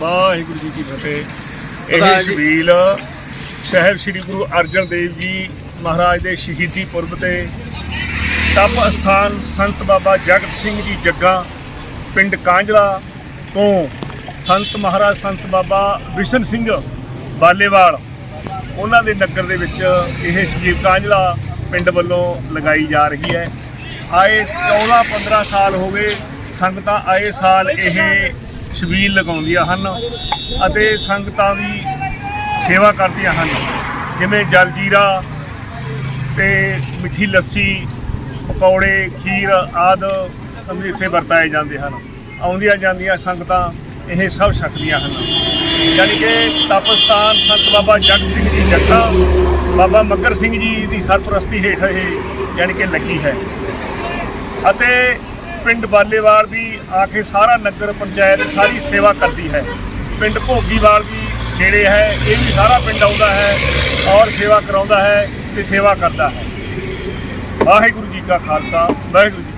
ਵਾਹਿਗੁਰੂ ਜੀ ਕੀ ਫਤਿਹ। ਇਹ ਸ਼ਬੀਲ ਸਹਿਬ ਸ੍ਰੀ ਗੁਰੂ ਅਰਜਨ ਦੇਵ ਜੀ ਮਹਾਰਾਜ ਦੇ ਸ਼ਹੀਦੀ ਪੁਰਬ ਤੇ ਤਪ ਅਸਥਾਨ ਸੰਤ ਬਾਬਾ ਜਗਤ ਸਿੰਘ ਜੀ ਜੱਗਾ ਪਿੰਡ ਕਾਂਜਲਾ ਤੋਂ ਸੰਤ ਮਹਾਰਾਜ ਸੰਤ ਬਾਬਾ ਵਿਸ਼ਨ ਸਿੰਘ ਬਾਲੇਵਾਲ, ਉਹਨਾਂ ਦੇ ਨਗਰ ਦੇ ਵਿੱਚ ਇਹ ਸ਼ਹੀਦ ਕਾਂਝਲਾ ਪਿੰਡ ਵੱਲੋਂ ਲਗਾਈ ਜਾ ਰਹੀ ਹੈ। ਆਏ 14 15 ਸਾਲ ਹੋ ਗਏ, ਸੰਗਤਾਂ ਆਏ ਸਾਲ ਇਹ ਛਬੀਲ ਲਗਾਉਂਦੀਆਂ ਹਨ ਅਤੇ ਸੰਗਤਾਂ ਦੀ ਸੇਵਾ ਕਰਦੀਆਂ ਹਨ। ਜਿਵੇਂ ਜਲ ਜੀਰਾ ਤੇ ਮਿੱਠੀ ਲੱਸੀ, ਪਕੌੜੇ, ਖੀਰ ਆਦਿ ਅੰਮ੍ਰਿਤ ਇੱਥੇ ਵਰਤਾਏ ਜਾਂਦੇ ਹਨ। ਆਉਂਦੀਆਂ ਜਾਂਦੀਆਂ ਸੰਗਤਾਂ ਇਹ ਸਭ ਛਕਦੀਆਂ ਹਨ। ਯਾਨੀ ਕਿ ਤਪਸਤਾਨ ਸੰਤ ਬਾਬਾ ਜਗਤ ਸਿੰਘ ਜੀ ਜੱਟਾ ਬਾਬਾ ਮੱਕਰ ਸਿੰਘ ਜੀ ਦੀ ਸਰਪ੍ਰਸਤੀ ਹੇਠ ਇਹ ਯਾਨੀ ਕਿ ਲੱਗੀ ਹੈ। ਅਤੇ ਪਿੰਡ ਬਾਲੇਵਾਲ ਵੀ ਆ ਕੇ ਸਾਰਾ ਨਗਰ ਪੰਚਾਇਤ ਸਾਰੀ ਸੇਵਾ ਕਰਦੀ ਹੈ। ਪਿੰਡ ਭੋਗੀਵਾਲ ਵੀ ਨੇੜੇ ਹੈ, ਇਹ ਵੀ ਸਾਰਾ ਪਿੰਡ ਆਉਂਦਾ ਹੈ ਔਰ ਸੇਵਾ ਕਰਾਉਂਦਾ ਹੈ ਤੇ ਸੇਵਾ ਕਰਦਾ ਹੈ। ਵਾਹਿਗੁਰੂ ਜੀ ਕਾ ਖਾਲਸਾ, ਵਾਹਿਗੁਰੂ ਜੀ